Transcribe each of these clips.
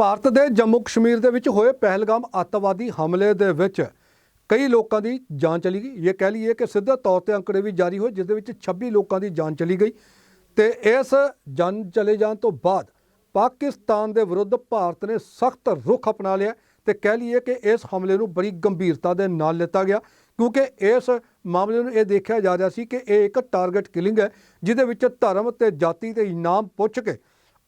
ਭਾਰਤ ਦੇ ਜੰਮੂ ਕਸ਼ਮੀਰ ਦੇ ਵਿੱਚ ਹੋਏ ਪਹਿਲਗਾਮ ਅੱਤਵਾਦੀ ਹਮਲੇ ਦੇ ਵਿੱਚ ਕਈ ਲੋਕਾਂ ਦੀ ਜਾਨ ਚਲੀ ਗਈ। ਇਹ ਕਹਿ ਲਈਏ ਕਿ ਸਿੱਧੇ ਤੌਰ ਤੇ ਅੰਕੜੇ ਵੀ ਜਾਰੀ ਹੋਏ ਜਿਸ ਦੇ ਵਿੱਚ 26 ਲੋਕਾਂ ਦੀ ਜਾਨ ਚਲੀ ਗਈ ਤੇ ਇਸ ਜਾਨ ਚਲੇ ਜਾਣ ਤੋਂ ਬਾਅਦ ਪਾਕਿਸਤਾਨ ਦੇ ਵਿਰੁੱਧ ਭਾਰਤ ਨੇ ਸਖਤ ਰੁਖ ਅਪਣਾ ਲਿਆ ਤੇ ਕਹਿ ਲਈਏ ਕਿ ਇਸ ਹਮਲੇ ਨੂੰ ਬੜੀ ਗੰਭੀਰਤਾ ਦੇ ਨਾਲ ਲਿੱਤਾ ਗਿਆ, ਕਿਉਂਕਿ ਇਸ ਮਾਮਲੇ ਨੂੰ ਇਹ ਦੇਖਿਆ ਜਾ ਰਿਹਾ ਸੀ ਕਿ ਇਹ ਇੱਕ ਟਾਰਗੇਟ ਕਿਲਿੰਗ ਹੈ, ਜਿਹਦੇ ਵਿੱਚ ਧਰਮ ਤੇ ਜਾਤੀ ਤੇ ਇਨਾਮ ਪੁੱਛ ਕੇ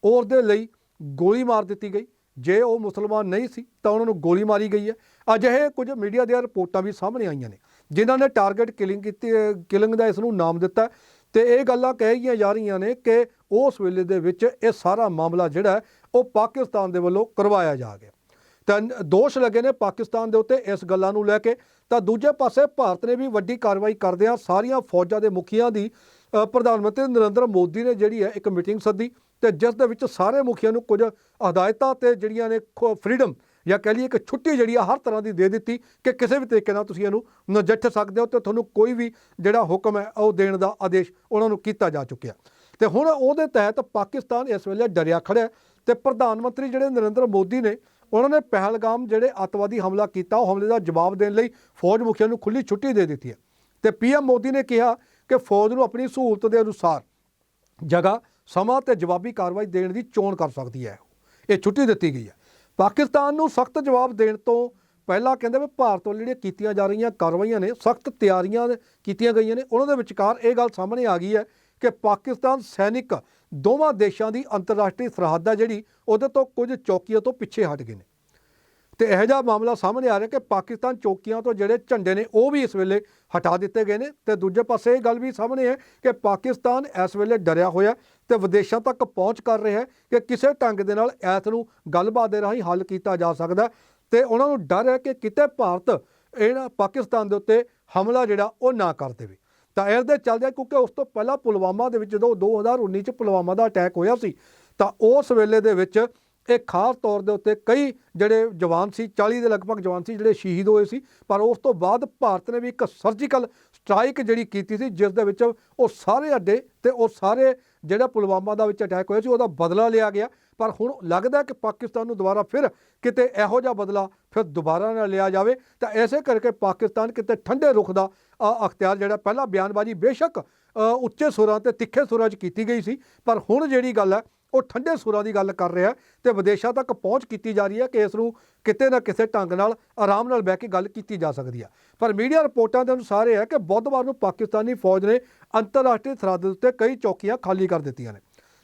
ਔਰ ਦੇ ਲਈ ਗੋਲੀ ਮਾਰ ਦਿੱਤੀ ਗਈ। ਜੇ ਉਹ ਮੁਸਲਮਾਨ ਨਹੀਂ ਸੀ, ਤਾਂ ਉਹਨਾਂ ਨੂੰ ਗੋਲੀ ਮਾਰੀ ਗਈ ਹੈ। ਅਜਿਹੇ ਕੁਝ ਮੀਡੀਆ ਦੀਆਂ ਰਿਪੋਰਟਾਂ ਵੀ ਸਾਹਮਣੇ ਆਈਆਂ ਨੇ, ਜਿਨ੍ਹਾਂ ਨੇ ਟਾਰਗੇਟ ਕਿਲਿੰਗ ਕੀਤੀ, ਕਿਲਿੰਗ ਦਾ ਇਸ ਨੂੰ ਨਾਮ ਦਿੱਤਾ ਹੈ। ਤੇ ਇਹ ਗੱਲਾਂ ਕਹੀਆਂ ਜਾ ਰਹੀਆਂ ਨੇ ਕਿ ਉਸ ਵੇਲੇ ਦੇ ਵਿੱਚ ਇਹ ਸਾਰਾ ਮਾਮਲਾ ਜਿਹੜਾ ਉਹ ਪਾਕਿਸਤਾਨ ਦੇ ਵੱਲੋਂ ਕਰਵਾਇਆ ਜਾ ਗਿਆ। ਤਾਂ ਦੋਸ਼ ਲੱਗੇ ਨੇ ਪਾਕਿਸਤਾਨ ਦੇ ਉੱਤੇ ਇਸ ਗੱਲਾਂ ਨੂੰ ਲੈ ਕੇ। ਤਾਂ ਦੂਜੇ ਪਾਸੇ ਭਾਰਤ ਨੇ ਵੀ ਵੱਡੀ ਕਾਰਵਾਈ ਕਰਦਿਆਂ ਸਾਰੀਆਂ ਫੌਜਾਂ ਦੇ ਮੁਖੀਆਂ ਦੀ ਪ੍ਰਧਾਨ ਮੰਤਰੀ ਨਰਿੰਦਰ ਮੋਦੀ ਨੇ ਜਿਹੜੀ ਹੈ, ਇੱਕ ਮੀਟਿੰਗ ਸੱਦੀ। ਤੇ ਜਿਸ ਦੇ ਵਿੱਚ ਸਾਰੇ ਮੁਖੀਆਂ ਨੂੰ ਕੁਝ ਹਦਾਇਤਾਂ ਤੇ ਜਿਹੜੀਆਂ ਨੇ ਫਰੀडम ਜਾਂ ਕਹਿ ਲਈਏ ਕਿ ਛੁੱਟੀ ਜਿਹੜੀ ਆ ਹਰ ਤਰ੍ਹਾਂ ਦੀ ਦੇ ਦਿੱਤੀ ਕਿ ਕਿਸੇ ਵੀ ਤਰੀਕੇ ਨਾਲ ਤੁਸੀਂ ਇਹਨੂੰ ਨਜਿੱਠ ਸਕਦੇ ਹੋ ਤੇ ਤੁਹਾਨੂੰ ਕੋਈ ਵੀ ਜਿਹੜਾ ਹੁਕਮ ਹੈ ਉਹ ਦੇਣ ਦਾ ਆਦੇਸ਼ ਉਹਨਾਂ ਨੂੰ ਕੀਤਾ ਜਾ ਚੁੱਕਿਆ। ਤੇ ਹੁਣ ਉਹਦੇ ਤਹਿਤ ਪਾਕਿਸਤਾਨ ਇਸ ਵੇਲੇ ਡਰਿਆ ਖੜਿਆ ਹੈ ਤੇ ਪ੍ਰਧਾਨ ਮੰਤਰੀ ਜਿਹੜੇ ਨਰਿੰਦਰ ਮੋਦੀ ਨੇ, ਉਹਨਾਂ ਨੇ ਪਹਿਲਗਾਮ ਜਿਹੜੇ ਅੱਤਵਾਦੀ ਹਮਲਾ ਕੀਤਾ, ਉਹ ਹਮਲੇ ਦਾ ਜਵਾਬ ਦੇਣ ਲਈ ਫੌਜ ਮੁਖੀਆਂ ਨੂੰ ਖੁੱਲੀ ਛੁੱਟੀ ਦੇ ਦਿੱਤੀ ਹੈ। ਤੇ ਪੀਐਮ ਮੋਦੀ ਨੇ ਕਿਹਾ ਕਿ ਫੌਜ ਨੂੰ ਆਪਣੀ ਸਹੂਲਤ ਦੇ ਅਨੁਸਾਰ ਜਗ੍ਹਾ ਸਮਾਂ ਤੇ ਜਵਾਬੀ ਕਾਰਵਾਈ ਦੇਣ ਦੀ ਚੋਣ ਕਰ ਸਕਦੀ ਹੈ। ਇਹ ਛੁੱਟੀ ਦਿੱਤੀ ਗਈ ਹੈ। ਪਾਕਿਸਤਾਨ ਨੂੰ ਸਖਤ ਜਵਾਬ ਦੇਣ ਤੋਂ ਪਹਿਲਾਂ ਕਹਿੰਦੇ ਵੀ ਭਾਰਤ ਵੱਲੋਂ ਜਿਹੜੀਆਂ ਕੀਤੀਆਂ ਜਾ ਰਹੀਆਂ ਕਾਰਵਾਈਆਂ ਨੇ, ਸਖਤ ਤਿਆਰੀਆਂ ਕੀਤੀਆਂ ਗਈਆਂ ਨੇ, ਉਹਨਾਂ ਦੇ ਵਿਚਕਾਰ ਇਹ ਗੱਲ ਸਾਹਮਣੇ ਆ ਗਈ ਹੈ ਕਿ ਪਾਕਿਸਤਾਨ ਸੈਨਿਕ ਦੋਵਾਂ ਦੇਸ਼ਾਂ ਦੀ ਅੰਤਰਰਾਸ਼ਟਰੀ ਸਰਹੱਦ ਹੈ ਜਿਹੜੀ ਉਹਦੇ ਤੋਂ ਕੁਝ ਚੌਕੀਆਂ ਤੋਂ ਪਿੱਛੇ ਹਟ ਗਏ ਨੇ। ਤੇ ਇਹੋ ਜਿਹਾ ਮਾਮਲਾ ਸਾਹਮਣੇ ਆ ਰਿਹਾ ਕਿ ਪਾਕਿਸਤਾਨ ਚੌਕੀਆਂ ਤੋਂ ਜਿਹੜੇ ਝੰਡੇ ਨੇ ਉਹ ਵੀ ਇਸ ਵੇਲੇ ਹਟਾ ਦਿੱਤੇ ਗਏ ਨੇ ਤੇ ਦੂਜੇ ਪਾਸੇ ਇਹ ਗੱਲ ਵੀ ਸਾਹਮਣੇ ਹੈ ਕਿ ਪਾਕਿਸਤਾਨ ਇਸ ਵੇਲੇ ਡਰਿਆ ਹੋਇਆ ਤੇ ਵਿਦੇਸ਼ਾਂ ਤੱਕ ਪਹੁੰਚ ਕਰ ਰਿਹਾ ਹੈ ਕਿ ਕਿਸੇ ਢੰਗ ਦੇ ਨਾਲ ਇਸ ਨੂੰ ਗੱਲਬਾਤ ਦੇ ਰਾਹੀਂ ਹੱਲ ਕੀਤਾ ਜਾ ਸਕਦਾ ਹੈ। ਤੇ ਉਹਨਾਂ ਨੂੰ ਡਰ ਹੈ ਕਿ ਕਿਤੇ ਭਾਰਤ ਇਹਨਾਂ ਪਾਕਿਸਤਾਨ ਦੇ ਉੱਤੇ ਹਮਲਾ ਜਿਹੜਾ ਉਹ ਨਾ ਕਰ ਦੇਵੇ। ਤਾਂ ਇਸ ਦੇ ਚੱਲਦੇ ਕਿਉਂਕਿ ਉਸ ਤੋਂ ਪਹਿਲਾਂ ਪੁਲਵਾਮਾ ਦੇ ਵਿੱਚ ਜਦੋਂ 2019 ਚ ਪੁਲਵਾਮਾ ਦਾ ਅਟੈਕ ਹੋਇਆ ਸੀ, ਤਾਂ ਉਸ ਵੇਲੇ ਦੇ ਵਿੱਚ ਇਹ ਖਾਸ ਤੌਰ ਦੇ ਉੱਤੇ ਕਈ ਜਿਹੜੇ ਜਵਾਨ ਸੀ 40 ਦੇ ਲਗਭਗ ਜਵਾਨ ਸੀ ਜਿਹੜੇ ਸ਼ਹੀਦ ਹੋਏ ਸੀ, ਪਰ ਉਸ ਤੋਂ ਬਾਅਦ ਭਾਰਤ ਨੇ ਵੀ ਇੱਕ ਸਰਜੀਕਲ ਸਟ੍ਰਾਈਕ ਜਿਹੜੀ ਕੀਤੀ ਸੀ, ਜਿਸ ਦੇ ਵਿੱਚ ਉਹ ਸਾਰੇ ਅੱਡੇ ਤੇ ਉਹ ਸਾਰੇ ਜਿਹੜਾ ਪੁਲਵਾਮਾ ਦਾ ਵਿੱਚ ਅਟੈਕ ਹੋਇਆ ਸੀ, ਉਹਦਾ ਬਦਲਾ ਲਿਆ ਗਿਆ। ਪਰ ਹੁਣ ਲੱਗਦਾ ਕਿ ਪਾਕਿਸਤਾਨ ਨੂੰ ਦੁਬਾਰਾ ਫਿਰ ਕਿਤੇ ਇਹੋ ਜਿਹਾ ਬਦਲਾ ਫਿਰ ਦੁਬਾਰਾ ਨਾ ਲਿਆ ਜਾਵੇ। ਤਾਂ ਐਸੇ ਕਰਕੇ ਪਾਕਿਸਤਾਨ ਕਿਤੇ ਠੰਡੇ ਰੁਖ ਦਾ ਅਖਤਿਆਰ ਜਿਹੜਾ ਪਹਿਲਾਂ ਬਿਆਨਬਾਜ਼ੀ ਬੇਸ਼ੱਕ ਉੱਚੇ ਸੁਰਾਂ ਤੇ ਤਿੱਖੇ ਸੁਰਾਂ 'ਚ ਕੀਤੀ ਗਈ ਸੀ। ਪਰ ਹੁਣ ਜਿਹੜੀ ਗੱਲ ਹੈ ਉਹ ਠੰਡੇ ਸੁਰਾਂ ਦੀ ਗੱਲ ਕਰ ਰਿਹਾ ਤੇ ਵਿਦੇਸ਼ਾਂ ਤੱਕ ਪਹੁੰਚ ਕੀਤੀ ਜਾ ਰਹੀ ਹੈ ਕਿ ਇਸ ਨੂੰ ਕਿਤੇ ਨਾ ਕਿਸੇ ਢੰਗ ਨਾਲ, ਆਰਾਮ ਨਾਲ ਬਹਿ ਕੇ ਗੱਲ ਕੀਤੀ ਜਾ ਸਕਦੀ ਹੈ। ਪਰ ਮੀਡੀਆ ਰਿਪੋਰਟਾਂ ਦੇ ਅਨੁਸਾਰ ਇਹ ਹੈ ਕਿ ਬੁੱਧਵਾਰ ਨੂੰ ਪਾਕਿਸਤਾਨੀ ਫੌਜ ਨੇ ਅੰਤਰਰਾਸ਼ਟਰੀ ਸਰਹੱਦ ਉੱਤੇ ਕਈ ਚੌਕੀਆਂ ਖਾਲੀ ਕਰ ਦਿੱਤੀਆਂ ਨੇ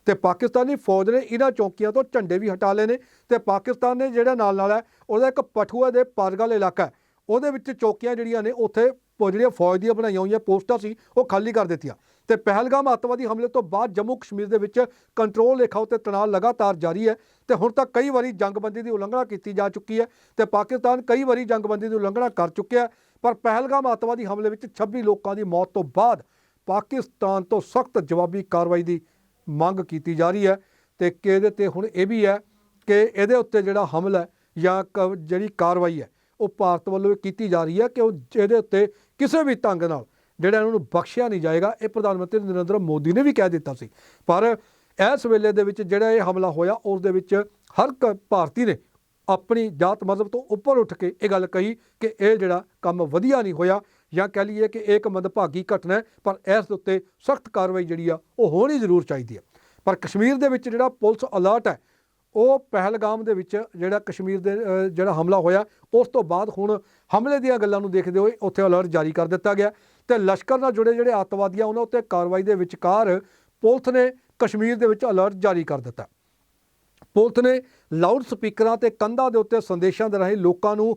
ਤੇ ਪਾਕਿਸਤਾਨੀ ਫੌਜ ਨੇ ਇਹਨਾਂ ਚੌਕੀਆਂ ਤੋਂ ਝੰਡੇ ਵੀ ਹਟਾ ਲਏ ਨੇ ਤੇ ਪਾਕਿਸਤਾਨ ਨੇ ਜਿਹੜਾ ਨਾਲ ਨਾਲ ਹੈ, ਉਹਦਾ ਇੱਕ ਪਠੂਆ ਦੇ ਪਾਰਗਲ ਇਲਾਕਾ ਉਹਦੇ ਵਿੱਚ ਚੌਕੀਆਂ ਜਿਹੜੀਆਂ ਨੇ, ਉੱਥੇ ਉਹ ਜਿਹੜੀਆਂ ਫੌਜ ਦੀਆਂ ਬਣਾਈਆਂ ਹੋਈਆਂ ਪੋਸਟਾਂ ਸੀ, ਉਹ ਖਾਲੀ ਕਰ ਦਿੱਤੀਆਂ। ਤੇ ਪਹਿਲਗਾਮ ਅੱਤਵਾਦੀ ਹਮਲੇ ਤੋਂ ਬਾਅਦ ਜੰਮੂ ਕਸ਼ਮੀਰ ਦੇ ਵਿੱਚ ਕੰਟਰੋਲ ਰੇਖਾ ਉੱਤੇ ਤਣਾਅ ਲਗਾਤਾਰ ਜਾਰੀ ਹੈ ਤੇ ਹੁਣ ਤੱਕ ਕਈ ਵਾਰੀ ਜੰਗਬੰਦੀ ਦੀ ਉਲੰਘਣਾ ਕੀਤੀ ਜਾ ਚੁੱਕੀ ਹੈ ਤੇ ਪਾਕਿਸਤਾਨ ਕਈ ਵਾਰੀ ਜੰਗਬੰਦੀ ਦੀ ਉਲੰਘਣਾ ਕਰ ਚੁੱਕਿਆ ਪਰ ਪਹਿਲਗਾਮ ਅੱਤਵਾਦੀ ਹਮਲੇ ਵਿੱਚ 26 ਲੋਕਾਂ ਦੀ ਮੌਤ ਤੋਂ ਬਾਅਦ ਪਾਕਿਸਤਾਨ ਤੋਂ ਸਖਤ ਜਵਾਬੀ ਕਾਰਵਾਈ ਦੀ ਮੰਗ ਕੀਤੀ ਜਾ ਰਹੀ ਹੈ ਤੇ ਕਿ ਇਹਦੇ ਤੇ ਹੁਣ ਇਹ ਵੀ ਹੈ ਕਿ ਇਹਦੇ ਉੱਤੇ ਜਿਹੜਾ ਹਮਲਾ ਜਾਂ ਕ- ਜਿਹੜੀ ਕਾਰਵਾਈ ਹੈ ਉਹ ਭਾਰਤ ਵੱਲੋਂ ਕੀਤੀ ਜਾ ਰਹੀ ਹੈ ਕਿ ਉਹ ਇਹਦੇ ਉੱਤੇ ਕਿਸੇ ਵੀ ਢੰਗ ਨਾਲ ਜਿਹੜਾ ਇਹਨਾਂ ਨੂੰ ਬਖਸ਼ਿਆ ਨਹੀਂ ਜਾਏਗਾ, ਇਹ ਪ੍ਰਧਾਨ ਮੰਤਰੀ ਨਰਿੰਦਰ ਮੋਦੀ ਨੇ ਵੀ ਕਹਿ ਦਿੱਤਾ ਸੀ। ਪਰ ਇਸ ਵੇਲੇ ਦੇ ਵਿੱਚ ਜਿਹੜਾ ਇਹ ਹਮਲਾ ਹੋਇਆ, ਉਸ ਦੇ ਵਿੱਚ ਹਰ ਕ- ਭਾਰਤੀ ਨੇ ਆਪਣੀ ਜਾਤ ਮਜ਼ਹਬ ਤੋਂ ਉੱਪਰ ਉੱਠ ਕੇ ਇਹ ਗੱਲ ਕਹੀ ਕਿ ਇਹ ਜਿਹੜਾ ਕੰਮ ਵਧੀਆ ਨਹੀਂ ਹੋਇਆ ਜਾਂ ਕਹਿ ਲਈਏ ਕਿ ਇਹ ਇੱਕ ਮੰਦਭਾਗੀ ਘਟਨਾ ਹੈ, ਪਰ ਇਸ ਦੇ ਉੱਤੇ ਸਖਤ ਕਾਰਵਾਈ ਜਿਹੜੀ ਆ, ਉਹ ਹੋਣੀ ਜ਼ਰੂਰ ਚਾਹੀਦੀ ਹੈ ਪਰ ਕਸ਼ਮੀਰ ਦੇ ਵਿੱਚ ਜਿਹੜਾ ਪੁਲਿਸ ਅਲਰਟ ਹੈ ਉਹ ਪਹਿਲਗਾਮ ਦੇ ਵਿੱਚ ਜਿਹੜਾ ਕਸ਼ਮੀਰ ਦੇ ਜਿਹੜਾ ਹਮਲਾ ਹੋਇਆ, ਉਸ ਤੋਂ ਬਾਅਦ ਹੁਣ ਹਮਲੇ ਦੀਆਂ ਗੱਲਾਂ ਨੂੰ ਦੇਖਦੇ ਹੋਏ ਉੱਥੇ ਅਲਰਟ ਜਾਰੀ ਕਰ ਦਿੱਤਾ ਗਿਆ ਤੇ ਲਸ਼ਕਰ ਨਾਲ ਜੁੜੇ ਜਿਹੜੇ ਅੱਤਵਾਦੀਆਂ, ਉਹਨਾਂ ਉੱਤੇ ਕਾਰਵਾਈ ਦੇ ਵਿਚਕਾਰ ਪੁਲਿਸ ਨੇ ਕਸ਼ਮੀਰ ਦੇ ਵਿੱਚ ਅਲਰਟ ਜਾਰੀ ਕਰ ਦਿੱਤਾ। ਪੁਲਿਸ ਨੇ ਲਾਊਡ ਸਪੀਕਰਾਂ ਤੇ ਕੰਧਾਂ ਦੇ ਉੱਤੇ ਸੰਦੇਸ਼ਾਂ ਦੇ ਰਾਹੀਂ ਲੋਕਾਂ ਨੂੰ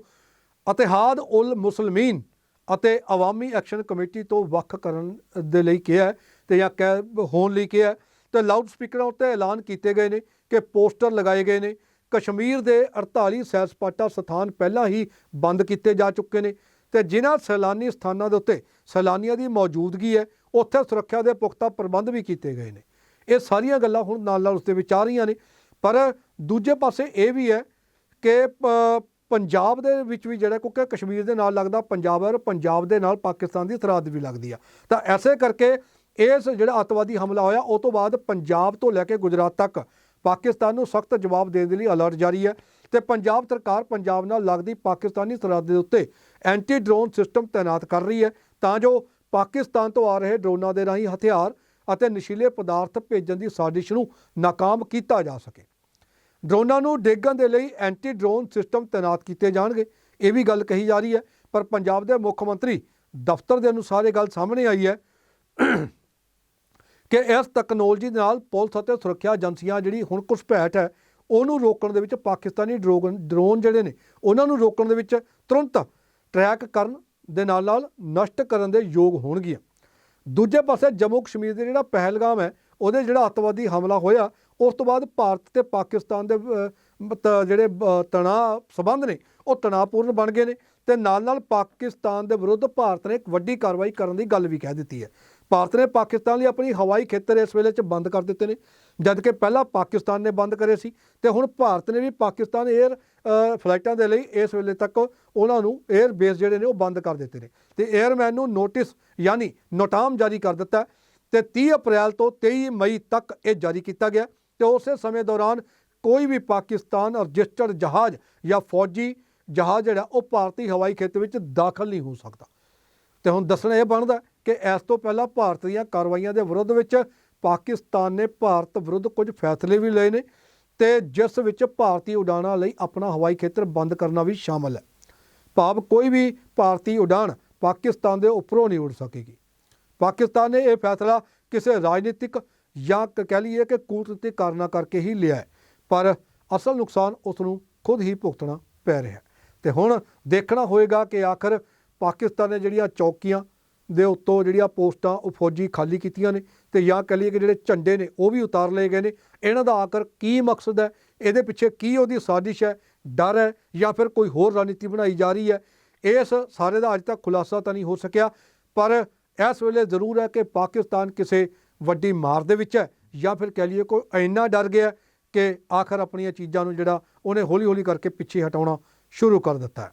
ਇਤਿਹਾਦ ਉਲ ਮੁਸਲਮੀਨ ਅਤੇ ਆਵਾਮੀ ਐਕਸ਼ਨ ਕਮੇਟੀ ਤੋਂ ਵੱਖ ਕਰਨ ਦੇ ਲਈ ਕਿਹਾ ਹੈ ਤੇ ਜਾਂ ਕਹਿ, ਹੋਣ ਲਈ ਕਿਹਾ ਹੈ ਤੇ ਲਾਊਡ ਸਪੀਕਰਾਂ ਉੱਤੇ ਐਲਾਨ ਕੀਤੇ ਗਏ ਨੇ ਕਿ ਪੋਸਟਰ ਲਗਾਏ ਗਏ ਨੇ। ਕਸ਼ਮੀਰ ਦੇ 48 ਸੈਰ ਸਪਾਟਾ ਸਥਾਨ ਪਹਿਲਾਂ ਹੀ ਬੰਦ ਕੀਤੇ ਜਾ ਚੁੱਕੇ ਨੇ ਤੇ ਜਿਨ੍ਹਾਂ ਸੈਲਾਨੀ ਸਥਾਨਾਂ ਦੇ ਉੱਤੇ ਸੈਲਾਨੀਆਂ ਦੀ ਮੌਜੂਦਗੀ ਹੈ, ਉੱਥੇ ਸੁਰੱਖਿਆ ਦੇ ਪੁਖਤਾ ਪ੍ਰਬੰਧ ਵੀ ਕੀਤੇ ਗਏ ਨੇ। ਇਹ ਸਾਰੀਆਂ ਗੱਲਾਂ ਹੁਣ ਨਾਲ ਨਾਲ ਉਸ ਦੇ ਵਿੱਚ ਆ ਰਹੀਆਂ ਨੇ। ਪਰ ਦੂਜੇ ਪਾਸੇ ਇਹ ਵੀ ਹੈ ਕਿ ਪ- ਪੰਜਾਬ ਦੇ ਵਿੱਚ ਵੀ ਜਿਹੜਾ ਕਿਉਂਕਿ ਕਸ਼ਮੀਰ ਦੇ ਨਾਲ ਲੱਗਦਾ ਪੰਜਾਬ ਹੈ ਔਰ ਪੰਜਾਬ ਦੇ ਨਾਲ ਪਾਕਿਸਤਾਨ ਦੀ ਸਰਹੱਦ ਵੀ ਲੱਗਦੀ ਆ। ਤਾਂ ਐਸੇ ਕਰਕੇ ਇਸ ਜਿਹੜਾ ਅੱਤਵਾਦੀ ਹਮਲਾ ਹੋਇਆ, ਉਹ ਤੋਂ ਬਾਅਦ ਪੰਜਾਬ ਤੋਂ ਲੈ ਕੇ ਗੁਜਰਾਤ ਤੱਕ ਪਾਕਿਸਤਾਨ ਨੂੰ ਸਖਤ ਜਵਾਬ ਦੇਣ ਦੇ ਲਈ ਅਲਰਟ ਜਾਰੀ ਹੈ ਤੇ ਪੰਜਾਬ ਸਰਕਾਰ ਪੰਜਾਬ ਨਾਲ ਲੱਗਦੀ ਪਾਕਿਸਤਾਨੀ ਸਰਹੱਦ ਦੇ ਉੱਤੇ ਐਂਟੀ ਡਰੋਨ ਸਿਸਟਮ ਤਾਇਨਾਤ ਕਰ ਰਹੀ ਹੈ, ਤਾਂ ਜੋ ਪਾਕਿਸਤਾਨ ਤੋਂ ਆ ਰਹੇ ਡਰੋਨਾਂ ਦੇ ਰਾਹੀਂ ਹਥਿਆਰ ਅਤੇ ਨਸ਼ੀਲੇ ਪਦਾਰਥ ਭੇਜਣ ਦੀ ਸਾਜ਼ਿਸ਼ ਨੂੰ ਨਾਕਾਮ ਕੀਤਾ ਜਾ ਸਕੇ। ਡਰੋਨਾਂ ਨੂੰ ਡੇਗਣ ਦੇ ਲਈ ਐਂਟੀ ਡਰੋਨ ਸਿਸਟਮ ਤਾਇਨਾਤ ਕੀਤੇ ਜਾਣਗੇ, ਇਹ ਵੀ ਗੱਲ ਕਹੀ ਜਾ ਰਹੀ ਹੈ, ਪਰ ਪੰਜਾਬ ਦੇ ਮੁੱਖ ਮੰਤਰੀ ਦਫ਼ਤਰ ਦੇ ਅਨੁਸਾਰ ਇਹ ਗੱਲ ਸਾਹਮਣੇ ਆਈ ਹੈ। ਕਿ ਇਸ ਟੈਕਨੋਲੋਜੀ ਦੇ ਨਾਲ ਪੁਲਿਸ ਅਤੇ ਸੁਰੱਖਿਆ ਏਜੰਸੀਆਂ ਜਿਹੜੀ ਹੁਣ ਘੁਸਪੈਠ ਹੈ, ਉਹਨੂੰ ਰੋਕਣ ਦੇ ਵਿੱਚ ਪਾਕਿਸਤਾਨੀ ਡਰੋਨ ਡਰੋਨ ਜਿਹੜੇ ਨੇ, ਉਹਨਾਂ ਨੂੰ ਰੋਕਣ ਦੇ ਵਿੱਚ ਤੁਰੰਤ ਟਰੈਕ ਕਰਨ ਦੇ ਨਾਲ ਨਾਲ ਨਸ਼ਟ ਕਰਨ ਦੇ ਯੋਗ ਹੋਣਗੀਆਂ। ਦੂਜੇ ਪਾਸੇ ਜੰਮੂ ਕਸ਼ਮੀਰ ਦੇ ਜਿਹੜਾ ਪਹਿਲਗਾਮ ਹੈ, ਉਹਦੇ ਜਿਹੜਾ ਅੱਤਵਾਦੀ ਹਮਲਾ ਹੋਇਆ, ਉਸ ਤੋਂ ਬਾਅਦ ਭਾਰਤ ਤੇ ਪਾਕਿਸਤਾਨ ਦੇ ਤ- ਜਿਹੜੇ ਤਣਾਅ ਸਬੰਧ ਨੇ, ਉਹ ਤਣਾਅਪੂਰਨ ਬਣ ਗਏ ਨੇ ਤੇ ਨਾਲ ਨਾਲ ਪਾਕਿਸਤਾਨ ਦੇ ਵਿਰੁੱਧ ਭਾਰਤ ਨੇ ਇੱਕ ਵੱਡੀ ਕਾਰਵਾਈ ਕਰਨ ਦੀ ਗੱਲ ਵੀ ਕਹਿ ਦਿੱਤੀ ਹੈ। ਭਾਰਤ ਨੇ ਪਾਕਿਸਤਾਨ ਲਈ ਆਪਣੀ ਹਵਾਈ ਖੇਤਰ ਇਸ ਵੇਲੇ 'ਚ ਬੰਦ ਕਰ ਦਿੱਤੇ ਨੇ ਜਦ ਕਿ ਪਹਿਲਾਂ ਪਾਕਿਸਤਾਨ ਨੇ ਬੰਦ ਕਰੇ ਸੀ ਤੇ ਹੁਣ ਭਾਰਤ ਨੇ ਵੀ ਪਾਕਿਸਤਾਨ 에ਅਰ ਫਲਾਈਟਾਂ ਦੇ ਲਈ ਇਸ ਵੇਲੇ ਤੱਕ ਉਹਨਾਂ ਨੂੰ 에ਅਰ ਬੇਸ ਜਿਹੜੇ ਨੇ ਉਹ ਬੰਦ ਕਰ ਦਿੱਤੇ ਨੇ। ਤੇ 에ਅਰਮੈਨ ਨੂੰ ਨੋਟਿਸ ਯਾਨੀ ਨੋਟਾਮ ਜਾਰੀ ਕਰ ਦਿੱਤਾ ਤੇ 30 ਅਪ੍ਰੈਲ ਤੋਂ 23 ਮਈ ਤੱਕ ਇਹ ਜਾਰੀ ਕੀਤਾ ਗਿਆ ਤੇ ਉਸੇ ਸਮੇਂ ਦੌਰਾਨ ਕੋਈ ਵੀ ਪਾਕਿਸਤਾਨ ਰਜਿਸਟਰਡ ਜਹਾਜ਼ ਜਾਂ ਫੌਜੀ ਜਹਾਜ਼ ਜਿਹੜਾ ਉਹ ਭਾਰਤੀ ਹਵਾਈ ਖੇਤਰ ਵਿੱਚ ਦਾਖਲ ਨਹੀਂ ਹੋ ਸਕਦਾ। ਤੇ ਹੁਣ ਦੱਸਣਾ ਇਹ ਬਣਦਾ ਕਿ ਇਸ ਤੋਂ ਪਹਿਲਾਂ ਭਾਰਤ ਦੀਆਂ ਕਾਰਵਾਈਆਂ ਦੇ ਵਿਰੁੱਧ ਵਿੱਚ ਪਾਕਿਸਤਾਨ ਨੇ ਭਾਰਤ ਵਿਰੁੱਧ ਕੁਝ ਫੈਸਲੇ ਵੀ ਲਏ ਨੇ ਤੇ ਜਿਸ ਵਿੱਚ ਭਾਰਤੀ ਉਡਾਣਾਂ ਲਈ ਆਪਣਾ ਹਵਾਈ ਖੇਤਰ ਬੰਦ ਕਰਨਾ ਵੀ ਸ਼ਾਮਲ ਹੈ। ਭਾਵ ਕੋਈ ਵੀ ਭਾਰਤੀ ਉਡਾਣ ਪਾਕਿਸਤਾਨ ਦੇ ਉੱਪਰੋਂ ਨਹੀਂ ਉੱਡ ਸਕੇਗੀ। ਪਾਕਿਸਤਾਨ ਨੇ ਇਹ ਫੈਸਲਾ ਕਿਸੇ ਰਾਜਨੀਤਿਕ ਜਾਂ ਕ- ਕਹਿ ਲਈਏ ਕਿ ਕੂਟਨੀਤਿਕ ਕਾਰਨਾਂ ਕਰਕੇ ਹੀ ਲਿਆ ਪਰ ਅਸਲ ਨੁਕਸਾਨ ਉਸ ਨੂੰ ਖੁਦ ਹੀ ਭੁਗਤਣਾ ਪੈ ਰਿਹਾ ਹੈ। ਤੇ ਹੁਣ ਦੇਖਣਾ ਹੋਏਗਾ ਕਿ ਆਖਰ ਪਾਕਿਸਤਾਨ ਨੇ ਜਿਹੜੀਆਂ ਚੌਕੀਆਂ ਦੇ ਉੱਤੋਂ ਜਿਹੜੀਆਂ ਪੋਸਟਾਂ ਉਹ ਫੌਜੀ ਖਾਲੀ ਕੀਤੀਆਂ ਨੇ ਤੇ ਜਾਂ ਕਹਿ ਲਈਏ ਕਿ ਜਿਹੜੇ ਝੰਡੇ ਨੇ ਉਹ ਵੀ ਉਤਾਰ ਲਏ ਗਏ ਨੇ। ਇਹਨਾਂ ਦਾ ਆਖਰ ਕੀ ਮਕਸਦ ਹੈ? ਇਹਦੇ ਪਿੱਛੇ ਕੀ ਉਹਦੀ ਸਾਜ਼ਿਸ਼ ਹੈ? ਡਰ ਹੈ ਜਾਂ ਫਿਰ ਕੋਈ ਹੋਰ ਰਣਨੀਤੀ ਬਣਾਈ ਜਾ ਰਹੀ ਹੈ? ਇਸ ਸਾਰੇ ਦਾ ਅੱਜ ਤੱਕ ਖੁਲਾਸਾ ਤਾਂ ਨਹੀਂ ਹੋ ਸਕਿਆ, ਪਰ ਇਸ ਵੇਲੇ ਜ਼ਰੂਰ ਹੈ ਕਿ ਪਾਕਿਸਤਾਨ ਕਿਸੇ ਵੱਡੀ ਮਾਰ ਦੇ ਵਿੱਚ ਹੈ ਜਾਂ ਫਿਰ ਕਹਿ ਲਈਏ ਕੋਈ ਇੰਨਾ ਡਰ ਗਿਆ ਕਿ ਆਖਰ ਆਪਣੀਆਂ ਚੀਜ਼ਾਂ ਨੂੰ ਜਿਹੜਾ ਉਹਨੇ ਹੌਲੀ ਹੌਲੀ ਕਰਕੇ ਪਿੱਛੇ ਹਟਾਉਣਾ ਸ਼ੁਰੂ ਕਰ ਦਿੱਤਾ ਹੈ।